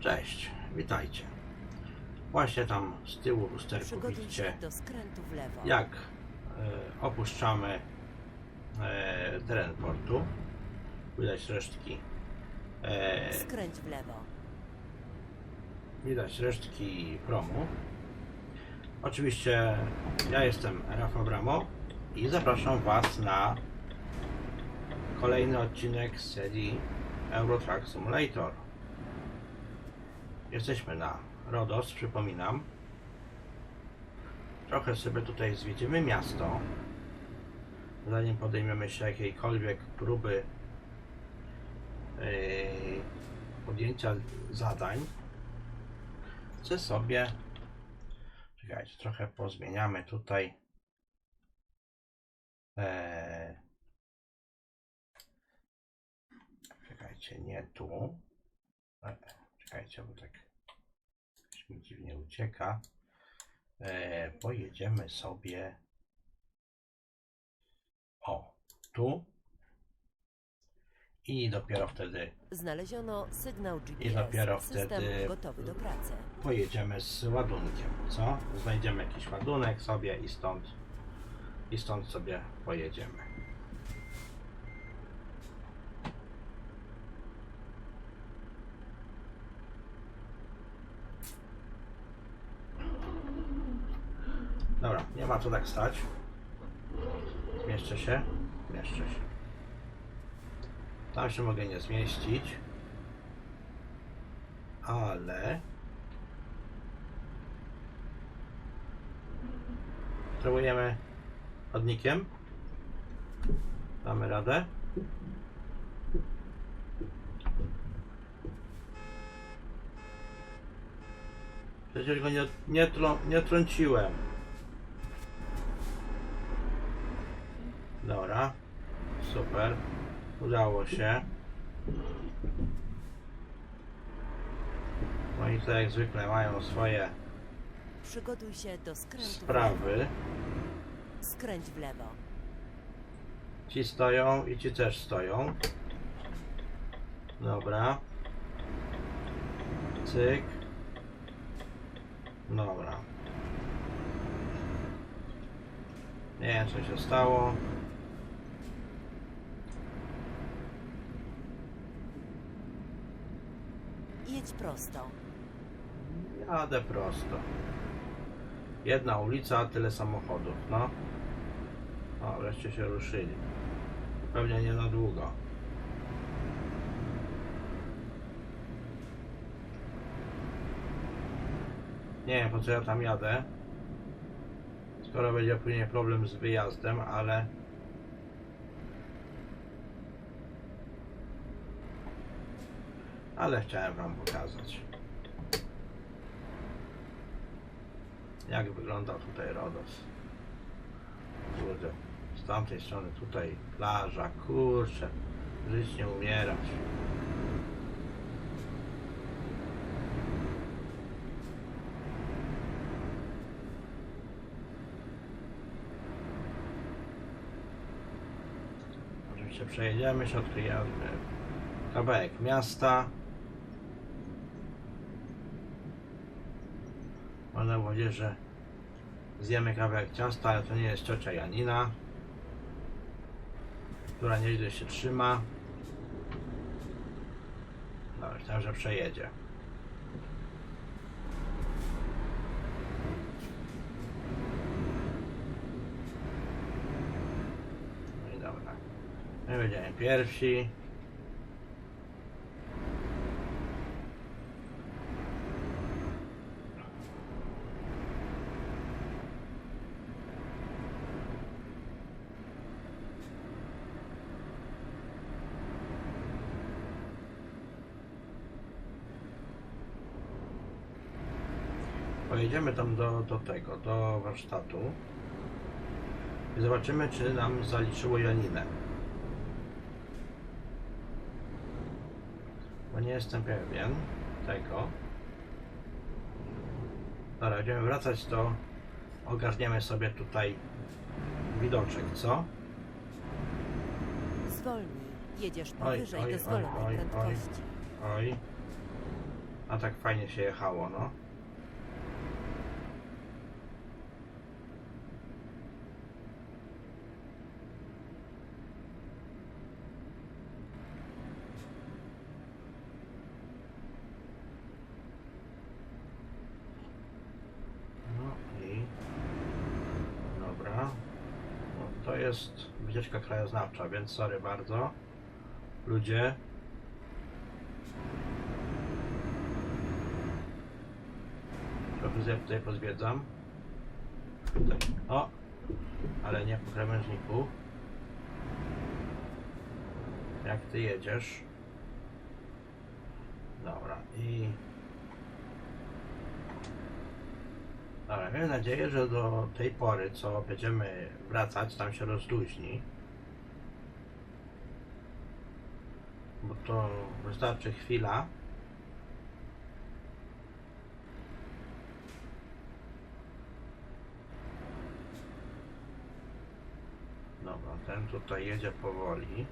Cześć, witajcie. Właśnie tam z tyłu lusterku widzicie, się do skrętu w lewo. jak e, opuszczamy e, teren portu. Widać resztki. E, Skręć w lewo. widać resztki promu. Oczywiście ja jestem Rafał Bramo i zapraszam Was na kolejny odcinek z serii Euro Truck Simulator. Jesteśmy na Rodos, przypominam. Trochę sobie tutaj zwiedzimy miasto. Zanim podejmiemy się jakiejkolwiek próby yy, podjęcia zadań, chcę sobie. Czekajcie, trochę pozmieniamy tutaj. Eee, czekajcie, nie tu. E, czekajcie, bo tak coś mi dziwnie ucieka. E, pojedziemy sobie. O, tu. I dopiero wtedy Znaleziono sygnał GPS. I dopiero wtedy- gotowy do pracy. pojedziemy z ładunkiem, co? Znajdziemy jakiś ładunek sobie i stąd i stąd sobie pojedziemy. Nie ma co tak stać. Zmieszczę się? Zmieszczę się. Tam się mogę nie zmieścić. Ale Spróbujemy chodnikiem. Damy radę. Przecież go nie, nie, trą, nie trąciłem. Dobra. Super. Udało się. Oni to jak zwykle mają swoje Przygotuj się do skrętu w lewo. sprawy. Skręć w lewo. Ci stoją i ci też stoją. Dobra. Cyk. Dobra. Nie wiem co się stało. Jedź prosto. Jadę prosto. Jedna ulica, tyle samochodów, no. O, wreszcie się ruszyli. Pewnie nie na długo. Nie wiem po co ja tam jadę. Skoro będzie później problem z wyjazdem, ale ale chciałem wam pokazać. Jak wygląda tutaj Rodos. Kurde, z tamtej strony tutaj plaża, kurczę, żyć nie umierać. Oczywiście przejedziemy się, odkryjemy kawałek miasta. Mam nadzieję, że zjemy kawałek ciasta, ale to nie jest ciocia Janina, która nieźle się trzyma. Dobra, myślałem, że przejedzie. No i dobra. My będziemy pierwsi. Pojedziemy tam do, do tego, do warsztatu i zobaczymy, czy nam zaliczyło Janinę. Bo nie jestem pewien tego. Dobra, będziemy wracać, to ogarniemy sobie tutaj widoczek, co? Zwolnij. Jedziesz powyżej oj, oj, dozwolonej oj, oj. prędkości. Oj. A tak fajnie się jechało. No i dobra. No, to jest wycieczka krajoznawcza, więc sorry bardzo. Ludzie. Trochę sobie tutaj pozwiedzam. O! Ale nie po krawężniku. Jak ty jedziesz? Dobra i... Dobra, mam nadzieję, że do tej pory, co będziemy wracać, tam się rozluźni. Bo to wystarczy chwila. Dobra, ten tutaj jedzie powoli.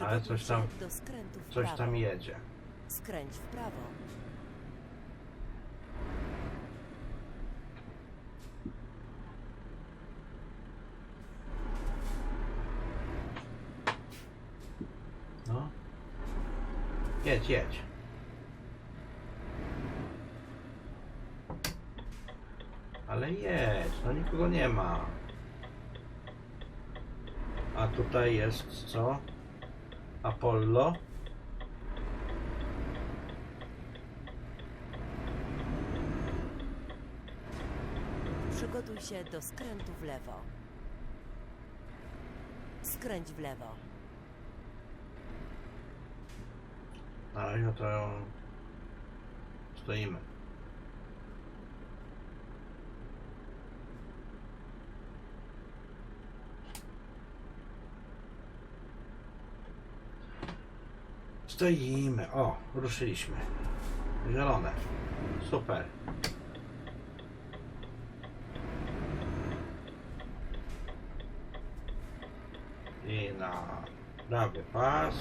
Ale coś tam- Coś tam jedzie. Skręć w prawo. No. Jedź, jedź. Ale jedź, no nikogo nie ma. A tutaj jest co? Apollo. Przygotuj się do skrętu w lewo. Skręć w lewo. Razie to stoimy. Stoimy. O, ruszyliśmy. Zielone. Super. I na prawy pas.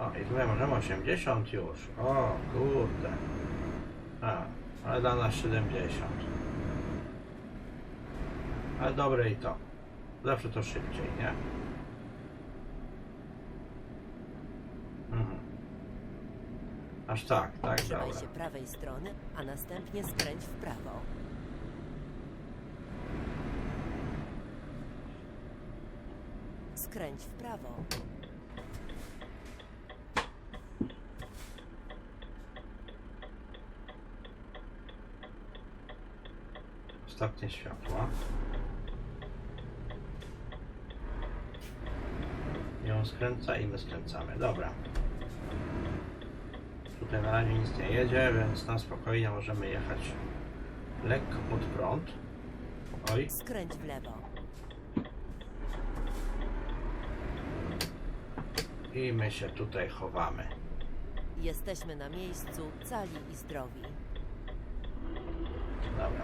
O, i tutaj możemy 80 już. O, kurde. A, ale dla nas 70. Ale dobre i to. Zawsze to szybciej, nie? Mhm. Aż tak, tak, Trzymaj dobra. się prawej strony, a następnie skręć w prawo. Skręć w prawo. Ostatnie światła. I on skręca i my skręcamy. Dobra. Tutaj na razie nic nie jedzie, więc na spokojnie możemy jechać lekko pod prąd. Oj, Skręć w lewo. i my się tutaj chowamy. Jesteśmy na miejscu, cali i zdrowi.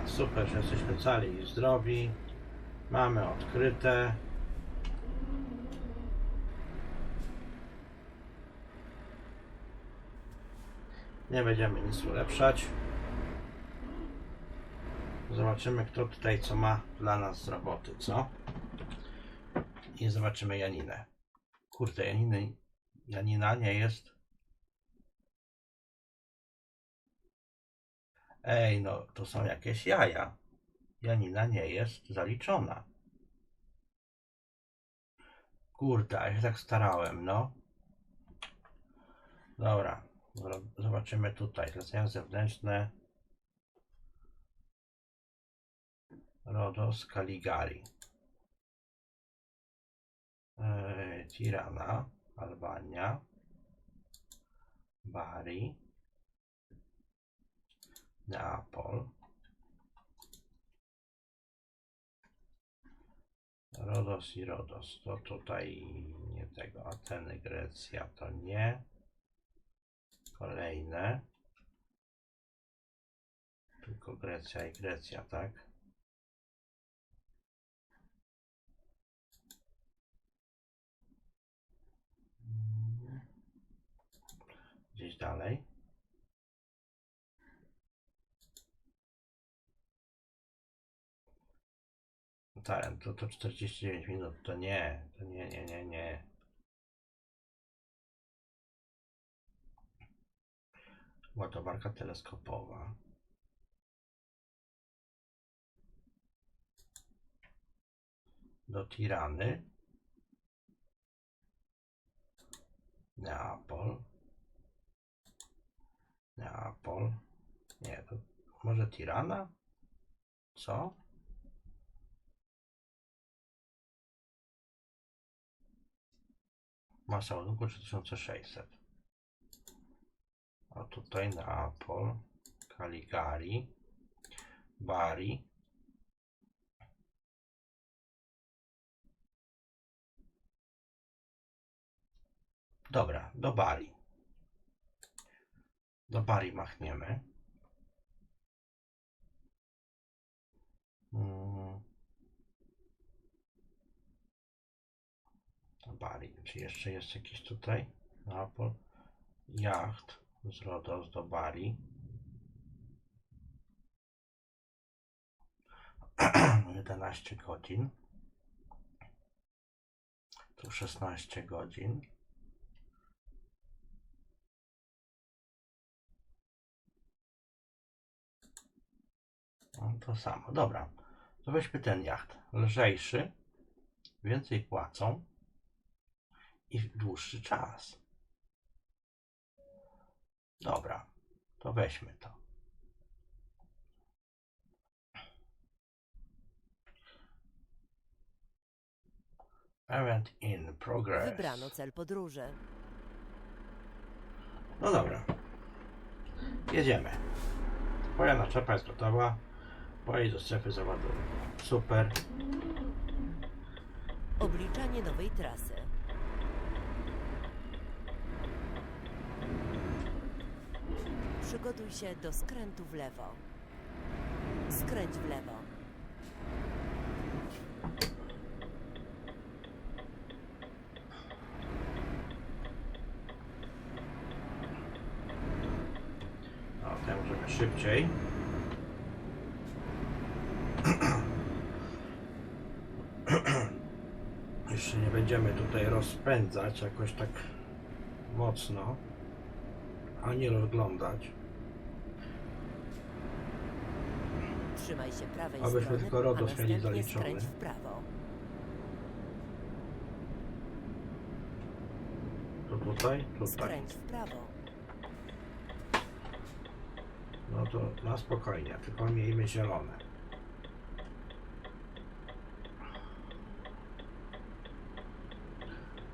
Super, że jesteśmy cali i zdrowi. Mamy odkryte. Nie będziemy nic ulepszać. Zobaczymy, kto tutaj co ma dla nas z roboty, co? I zobaczymy Janinę. Kurde, Janiny, Janina nie jest. Ej, no to są jakieś jaja. Janina nie jest zaliczona. Kurde, ja się tak starałem, no. Dobra, zobaczymy tutaj. Zlecenia zewnętrzne. Rodos Caligari. Tirana, Albania. Bari. Neapol. Rodos i Rodos, to tutaj nie tego, Ateny, Grecja to nie. Kolejne. Tylko Grecja i Grecja, tak? Gdzieś dalej. Gibraltarem. To, to 49 minut. To nie, to nie, nie, nie, nie. Ładowarka teleskopowa. Do Tirany. Neapol. Neapol. Nie, to może Tirana? Co? Masa ładunku 3600. A tutaj Neapol, Caligari, Bari. Dobra, do Bari. Do Bari machniemy. Mm. Do Bari. Czy jeszcze jest jakiś tutaj? Neapol. Jacht z Rodos do Bari. 11 godzin. Tu 16 godzin. No, to samo. Dobra. To weźmy ten jacht. Lżejszy. Więcej płacą. I dłuższy czas. Dobra. To weźmy to. Event in progress. Wybrano cel podróży. No dobra. Jedziemy. Twoja naczepa jest gotowa. Pojedź do strefy zawodowej. Super. Obliczanie nowej trasy. Przygotuj się do skrętu w lewo. Skręć w lewo. No, to możemy szybciej. Jeszcze nie będziemy tutaj rozpędzać jakoś tak mocno, ani rozglądać. Trzymaj się prawej Abyśmy strony, tylko RODOS a mieli następnie zaliczony. skręć w prawo. To tutaj, tutaj. Skręć w prawo. No to na spokojnie, tylko miejmy zielone.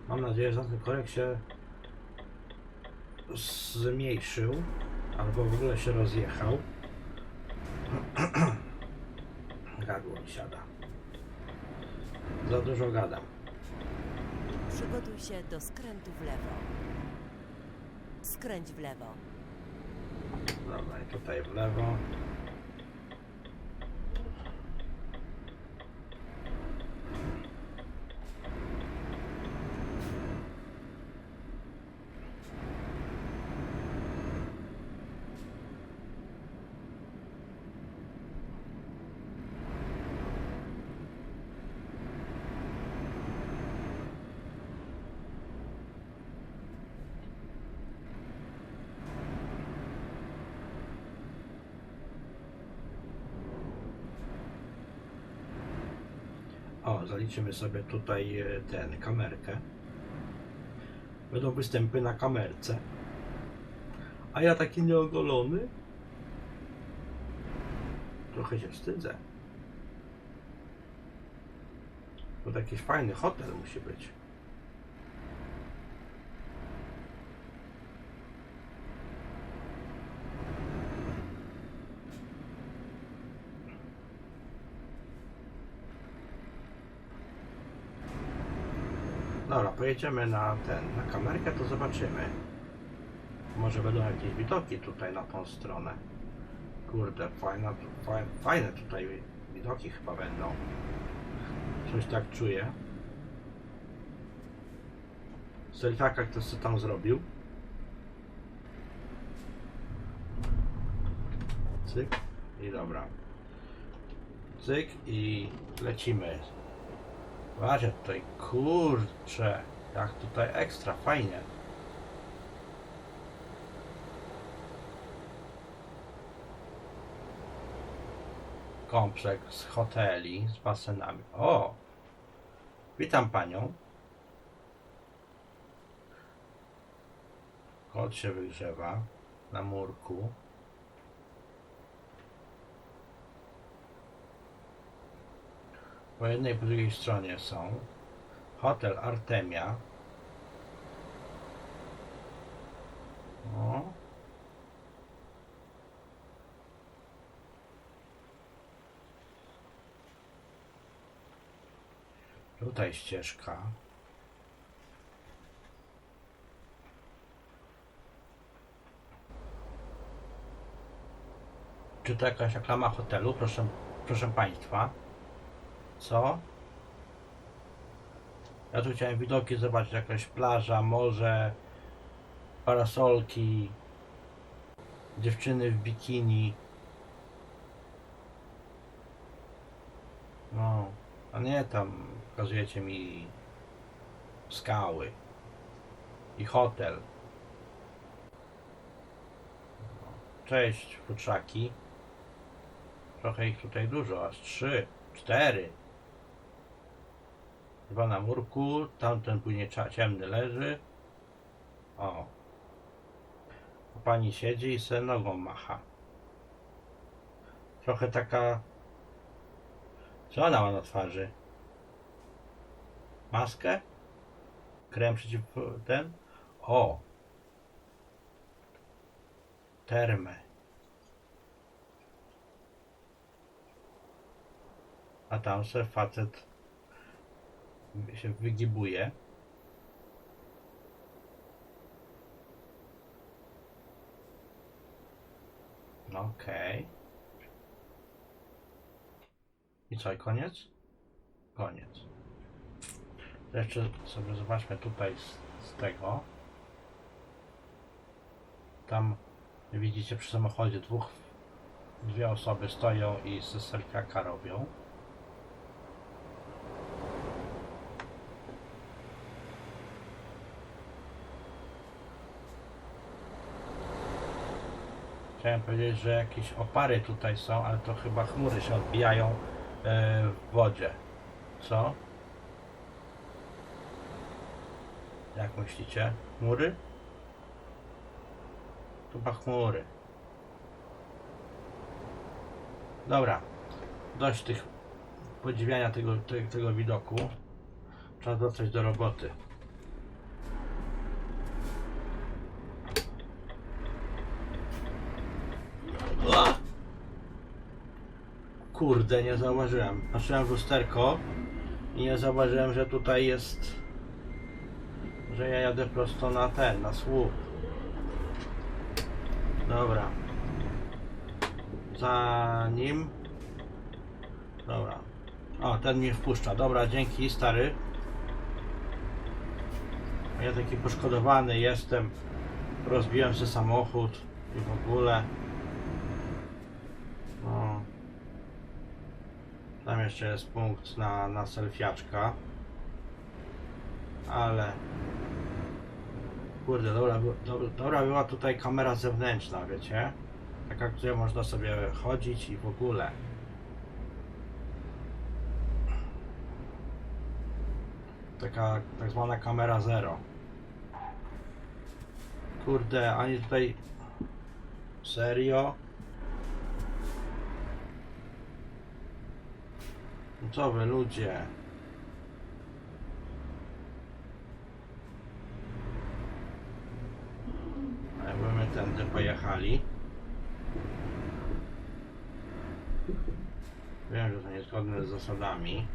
Mam nadzieję, że ten korek się zmniejszył, albo w ogóle się rozjechał. Gardło mi siada. Za dużo gadam. Przygotuj się do skrętu w lewo. Skręć w lewo. Dobra, i tutaj w lewo. O, zaliczymy sobie tutaj e, ten, kamerkę. Będą występy na kamerce. A ja taki nieogolony? Trochę się wstydzę. Bo to jakiś fajny hotel musi być. Dobra, pojedziemy na ten, na kamerkę, to zobaczymy. Może będą jakieś widoki tutaj na tą stronę. Kurde, fajna, fajne tutaj widoki chyba będą. Coś tak czuję. Selfiaka ktoś co tam zrobił. Cyk. I dobra. Cyk i lecimy. Zobaczcie tutaj, kurcze, jak tutaj ekstra, fajnie. Kompleks hoteli z basenami. O! Witam panią. Kot się wygrzewa na murku. Po jednej po drugiej stronie są hotel Artemia. O. Tutaj ścieżka. Czy to jakaś reklama hotelu? Proszę, proszę Państwa. Co? Ja tu chciałem widoki zobaczyć, jakaś plaża, morze, parasolki, dziewczyny w bikini. No, a nie tam pokazujecie mi skały i hotel. Cześć, futrzaki. Trochę ich tutaj dużo, aż trzy, cztery. Dwa na murku, tamten później ciemny leży. O. A pani siedzi i se nogą macha. Trochę taka... Co ona ma na twarzy? Maskę? Krem przeciw... ten? O! Termę. A tam se facet się wygibuje. Okej. I co, i koniec? Koniec. Jeszcze sobie zobaczmy tutaj z, z tego. Tam widzicie przy samochodzie dwóch, dwie osoby stoją i z selfiaka robią. Chciałem powiedzieć, że jakieś opary tutaj są, ale to chyba chmury się odbijają e, w wodzie. Co? Jak myślicie? Chmury? Chyba chmury. Dobra. Dość tych podziwiania tego, te, tego widoku. Trzeba dotrzeć do roboty. Kurde, nie zauważyłem. Patrzyłem w lusterko i nie zauważyłem, że tutaj jest. Że ja jadę prosto na ten, na słup. Dobra. Za nim. Dobra. O, ten mnie wpuszcza. Dobra, dzięki, stary. Ja taki poszkodowany jestem. Rozbiłem sobie samochód i w ogóle. No. Jeszcze jest punkt na, na selfiaczka. Ale. Kurde, dobra, dobra była tutaj kamera zewnętrzna, wiecie? Taka, gdzie można sobie chodzić i w ogóle. Taka tak zwana kamera zero. Kurde, ani tutaj. Serio? No co wy ludzie? Jakby my tędy pojechali. Wiem, że to niezgodne z zasadami.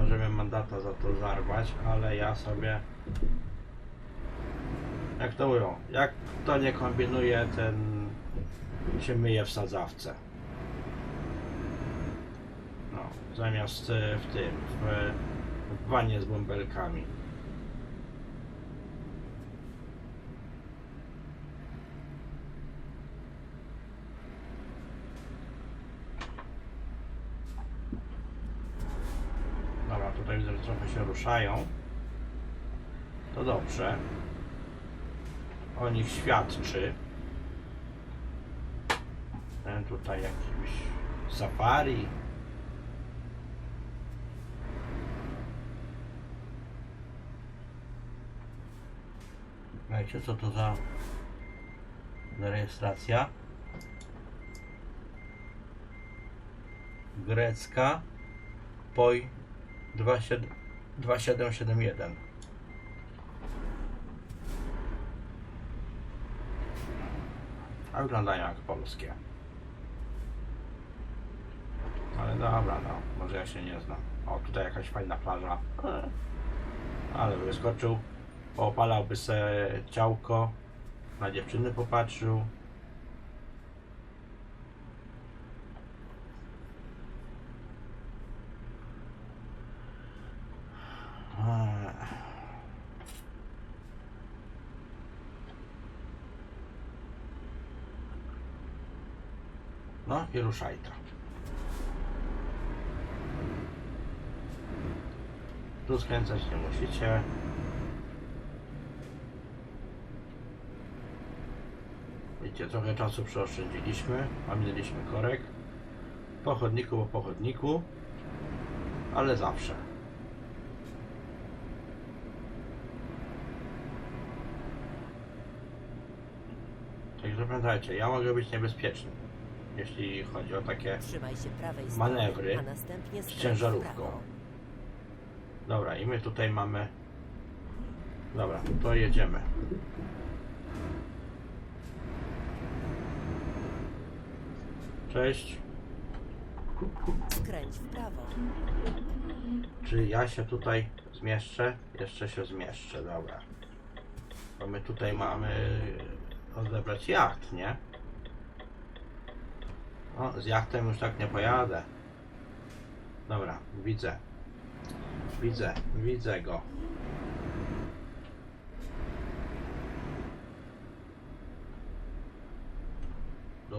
Możemy mandata za to zarwać, ale ja sobie. Jak to mówią? Jak to nie kombinuje, ten się myje w sadzawce zamiast e, w tym, w, e, w wanie z bąbelkami. Dobra, tutaj widzę, że trochę się ruszają. To dobrze. O nich świadczy. Ten tutaj jakiś safari. Wiecie co to za za rejestracja? Grecka POI 27 2771 A wyglądają jak polskie. Ale dobra, no, może ja się nie znam. O, tutaj jakaś fajna plaża. Ale wyskoczył, poopalałby se ciałko, na dziewczyny popatrzył. No i ruszaj to. Tu skręcać nie musicie. Widzicie, trochę czasu przeoszczędziliśmy, a minęliśmy korek. Po chodniku, po chodniku, ale zawsze. Także pamiętajcie, ja mogę być niebezpieczny, jeśli chodzi o takie Manewry z ciężarówką. Dobra, i my tutaj mamy. Dobra, to jedziemy. Cześć. Skręć w prawo. Czy ja się tutaj zmieszczę? Jeszcze się zmieszczę, dobra. Bo my tutaj mamy odebrać jacht, nie? O, z jachtem już tak nie pojadę. Dobra, widzę. Widzę, widzę go.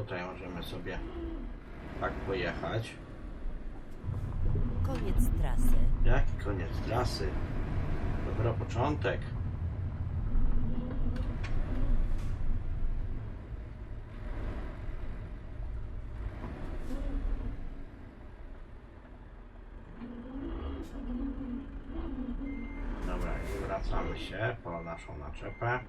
Tutaj możemy sobie tak pojechać. Koniec trasy. Jaki koniec trasy? Dopiero początek. Dobra, i wracamy się po naszą naczepę.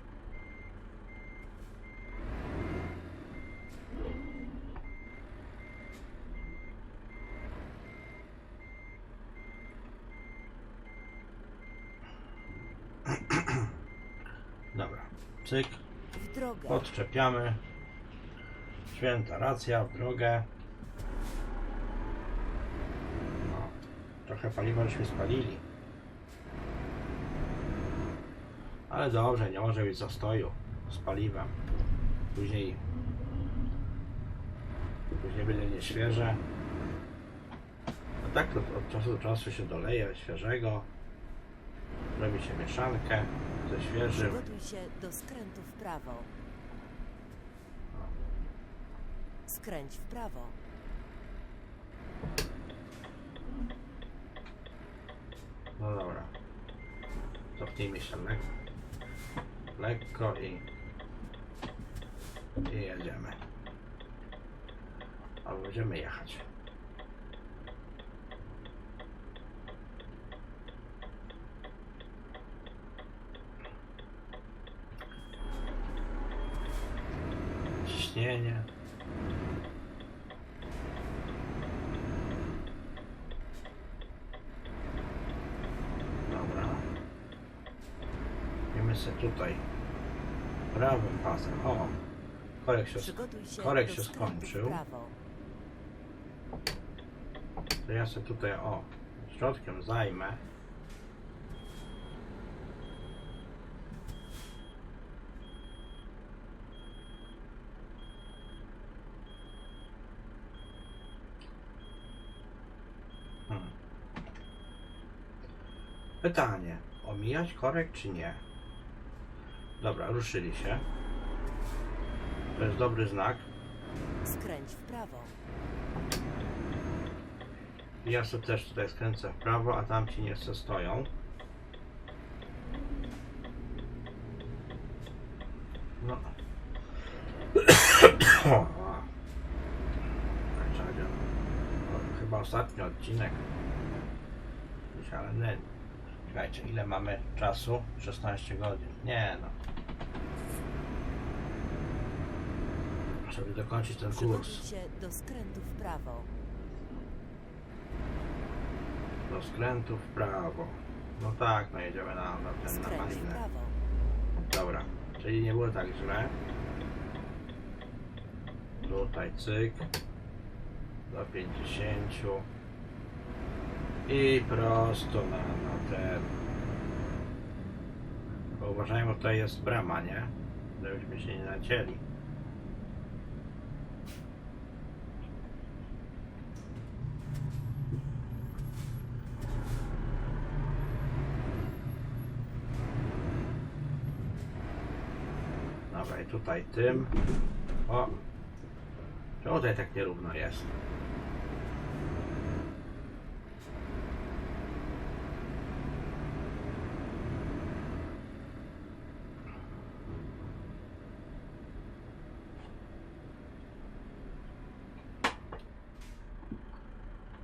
Dobra, cyk. Podczepiamy. Święta racja w drogę. No, trochę paliwa żeśmy spalili. Ale dobrze, nie może być zastoju z paliwem. Później później będzie nieświeże. A tak to od czasu do czasu się doleje świeżego. Robi się mieszankę ze świeżym. Przygotuj się do skrętu w prawo. Skręć w prawo. No dobra. Cofnijmy się lekko. Lekko i... I jedziemy. Albo będziemy jechać. Ciśnienie. Dobra. Wiemy sobie tutaj prawym pasem. O! Korek się, Przygotuj się korek do się skrętu skończył. prawo. To ja sobie tutaj o środkiem zajmę. Pytanie, omijać korek czy nie? Dobra, ruszyli się. To jest dobry znak. Skręć w prawo. Ja sobie też tutaj skręcę w prawo, a tamci nie jeszcze stoją. No. No, chyba ostatni odcinek. Już, ale nie. Czekajcie, ile mamy czasu? 16 godzin. Nie no. Żeby dokończyć ten kurs. Do skrętu w prawo. Do skrętu w prawo. No tak, no jedziemy na, na ten na Skręć w malinę. prawo. Dobra, czyli nie było tak źle. Tutaj cyk. Do 50. I prosto na, na ten. Bo uważajmy, bo tutaj jest brama, nie? Żebyśmy się nie nacięli. Dobra, i tutaj tym. O! Czemu tutaj tak nierówno jest?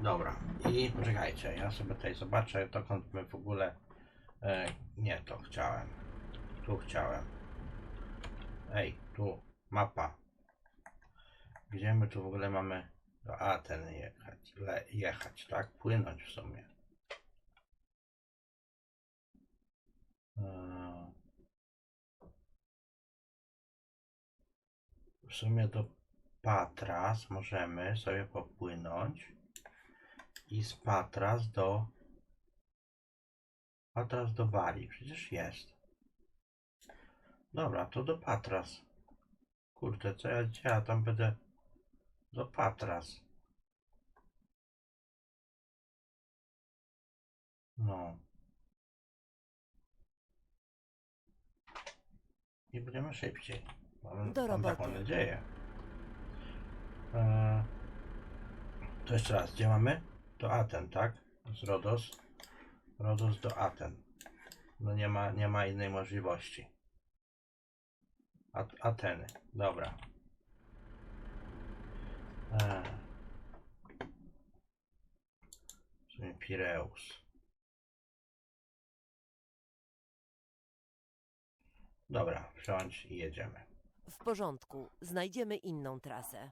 Dobra, i poczekajcie, ja sobie tutaj zobaczę, dokąd my w ogóle. E, nie, to chciałem. Tu chciałem. Ej, tu, mapa. Gdzie my tu w ogóle mamy do Aten jechać? Le, jechać, tak? Płynąć w sumie. Eee, W sumie do Patras możemy sobie popłynąć i z Patras do Patras do Bali, przecież jest. Dobra, to do Patras. Kurde, co ja, gdzie ja tam będę? Do Patras. No. I będziemy szybciej. Mam, Do mam taką nadzieję. Eee, to jeszcze raz, gdzie mamy? Do Aten, tak? Z Rodos. Rodos do Aten. No nie ma, nie ma innej możliwości. At Ateny, dobra. Eee. Pireus. Dobra, wsiądź i jedziemy. W porządku. Znajdziemy inną trasę.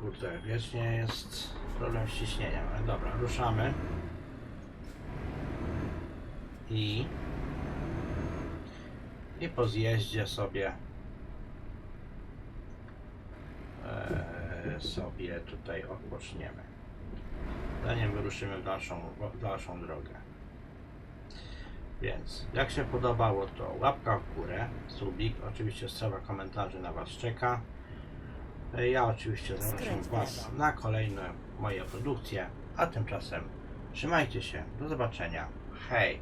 Kurde, wiecznie jest problem z ciśnieniem, ale dobra, ruszamy. I... I po zjeździe sobie... E, sobie tutaj odpoczniemy. Zanim wyruszymy w dalszą, w dalszą drogę. Więc, jak się podobało, to łapka w górę, subik, oczywiście strona komentarzy na Was czeka. E, Ja oczywiście zapraszam Was na kolejne moje produkcje, a tymczasem trzymajcie się, do zobaczenia, hej!